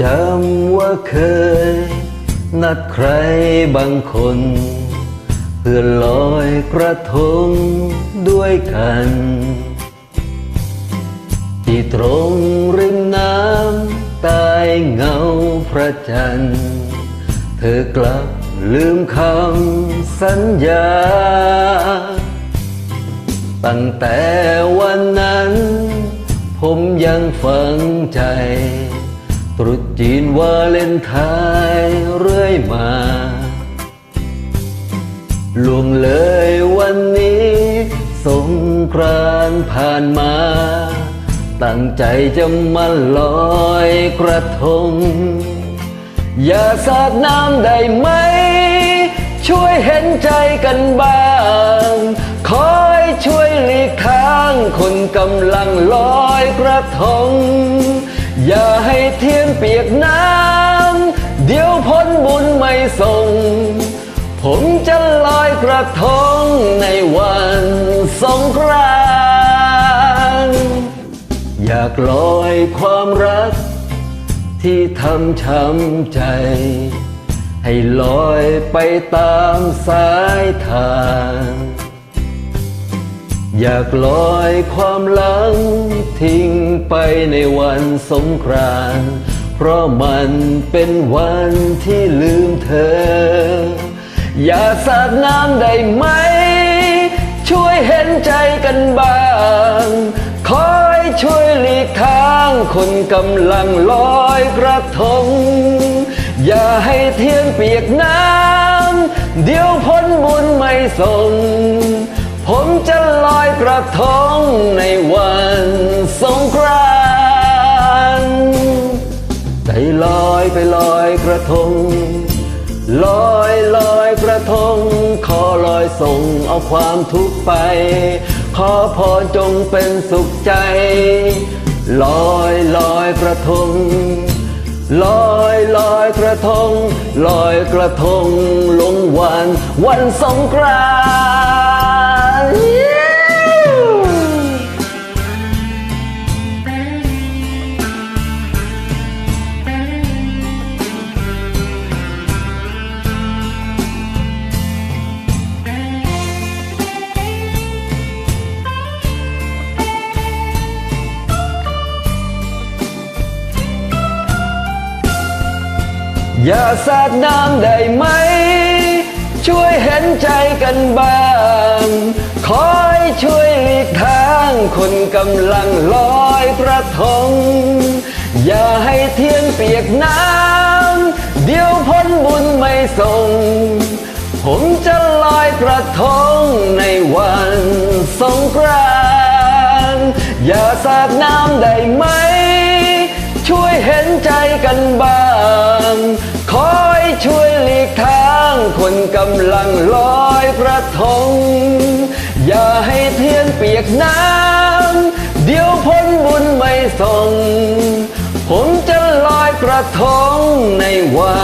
จำว่าเคย นัดใครบางคน เพื่อลอยกระทงด้วยกัน ที่ตรงริมน้ำใต้เงาพระจันทร์ เธอกลับลืมคำสัญญา ตั้งแต่วันนั้น ผมยังฝังใจ ตรุษจีนวาเลนไทน์เรื่อยมาล่วงเลยวันนี้ สงกรานผ่านมา ตั้งใจจะมาลอยกระทง อย่าสาดน้ำได้ไหม ช่วยเห็นใจกันบ้าง คอยช่วยหลีกทางคนกำลังลอยกระทง อย่าให้เทียนเปียกน้ำ เดี๋ยวพ้นบุญไม่ส่ง ผมจะลอยกระทงในวันสงกรานต์อยากลอยความรัก ที่ทำช้ำใจ ให้ลอยไปตามสายทาง อยากลอยความหลังทิ้งไปในวันสงกรานต์เพราะมันเป็นวันที่ลืมเธอ อย่าสาดน้ำได้ไหม ช่วยเห็นใจกันบ้าง คอยช่วยหลีกทางคนกำลังลอยกระทง อย่าให้เทียนเปียกน้ำ เดี๋ยวพ้นบุญไม่ส่ง ผมจะลอยกระทงในวันสงกรานต์ใจลอยไปลอยกระทง ลอยลอยกระทง ขอลอยส่งเอาความทุกข์ไป ขอพรจงเป็นสุขใจ ลอยลอยกระทงลอยลอยกระทง ลอยกระทงลงวัน วันสงกราน อย่าสาดน้ำได้ไหม ช่วยเห็นใจกันบ้าง คอยช่วยหลีกทางคนกำลังลอยกระทง อย่าให้เทียนเปียกน้ำ เดี๋ยวพ้นบุญไม่ส่ง ผมจะลอยกระทงในวันสงกรานต์อย่าสาดน้ำได้ไหม ช่วยเห็นใจกันบ้าง คนกำลังลอยกระทง อย่าให้เทียนเปียกน้ำ เดี๋ยวพ้นบุญไม่ส่ง ผมจะลอยกระทงในวั